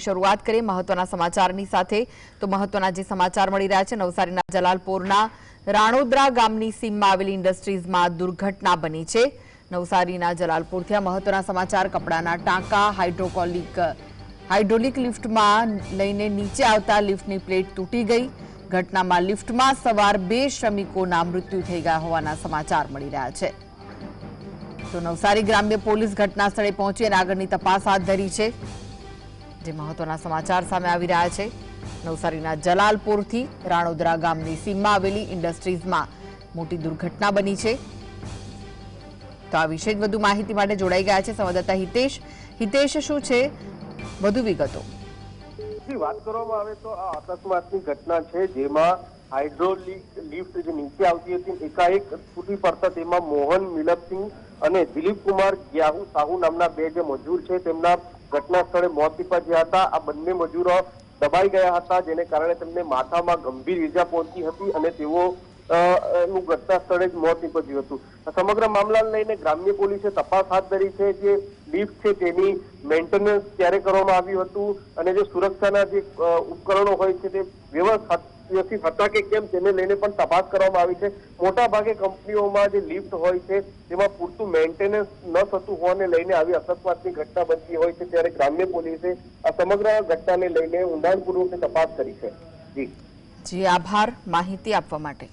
શરૂઆત કરીએ મહત્વના સમાચારની સાથે. તો મહત્વના જે સમાચાર મળી રહ્યા છે, નવસારીના જલાલપોરના રાણોદરા ગામની સીમમાં આવેલી ઇન્ડસ્ટ્રીઝમાં દુર્ઘટના બની છે. નવસારીના જલાલપુરથી મહત્વના સમાચાર, કપડાના ટાંકા, હાઇડ્રોકોલિક, હાઇડ્રોલિક લિફ્ટમાં લઈને નીચે આવતા લિફ્ટની પ્લેટ તૂટી ગઈ. ઘટનામાં લિફ્ટમાં સવાર બે શ્રમિકોના મૃત્યુ થઈ ગયા હોવાના સમાચાર મળી રહ્યા છે. તો નવસારી ગ્રામ્ય પોલીસ ઘટના સ્થળે પહોંચી અને આગળની તપાસ હાથ ધરી છે. જે મહત્વના સમાચાર સામે આવી રહ્યા છે. નવસારીના જલાલપુરથી રાણોદરા ગામની સીમમાં આવેલી ઇન્ડસ્ટ્રીઝમાં મોટી દુર્ઘટના બની છે. તો આ વિશે વધુ માહિતી માટે જોડાઈ ગયા છે સંવાદદાતા હિતેશ. હિતેશ, શું છે? વધુ વિગતો. વાત કરવામાં આવે તો આ અકસ્માતની ઘટના છે જેમાં હાઇડ્રોલિક લિફ્ટ જે નીચે આવતી હતી એકાએક તૂટી પડતા તેમાં મોહન મિલપસિંહ અને દિલીપ કુમાર ગ્યાહુ સાહુ નામના બે જે મજૂર છે તેમના ઘટના સ્થળે મોત નીપજ્યા હતા. આ બંને મજૂરો દબાઈ ગયા હતા, જેને કારણે તેમને માથામાં ગંભીર ઈજા પહોંચી હતી અને તેઓ નું ઘટના સ્થળે જ મોત નીપજ્યું હતું. સમગ્ર મામલાને લઈને ગ્રામ્ય પોલીસે તપાસ હાથ ધરી છે. જે લિફ્ટ છે તેની મેન્ટેનન્સ ક્યારે કરવામાં આવ્યું હતું અને જે સુરક્ષાના જે ઉપકરણો હોય છે તે વ્યવસ્થિત હતા કે કેમ તેને લઈને પણ તપાસ કરવામાં આવી છે. મોટા ભાગે કંપનીઓમાં જે લિફ્ટ હોય છે, તેમાં પૂરતું મેન્ટેનન્સ ન થતું હોવાને લઈને આવી અકસ્માતની ઘટના બનતી હોય છે, ત્યારે ગ્રામ્ય પોલીસે આ સમગ્ર ઘટનાને લઈને ઊંડાણપૂર્વકની તપાસ કરી છે. જી. જી, આભાર. માહિતી આપવા માટે.